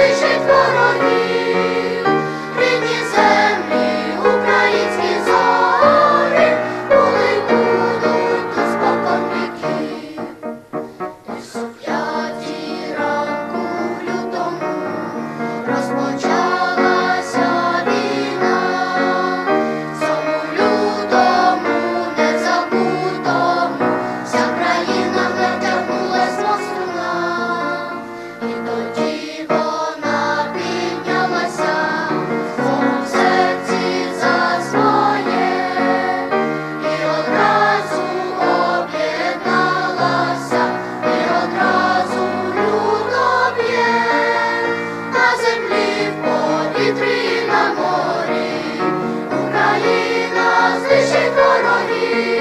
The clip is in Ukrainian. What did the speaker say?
лише твороди. Україна знищить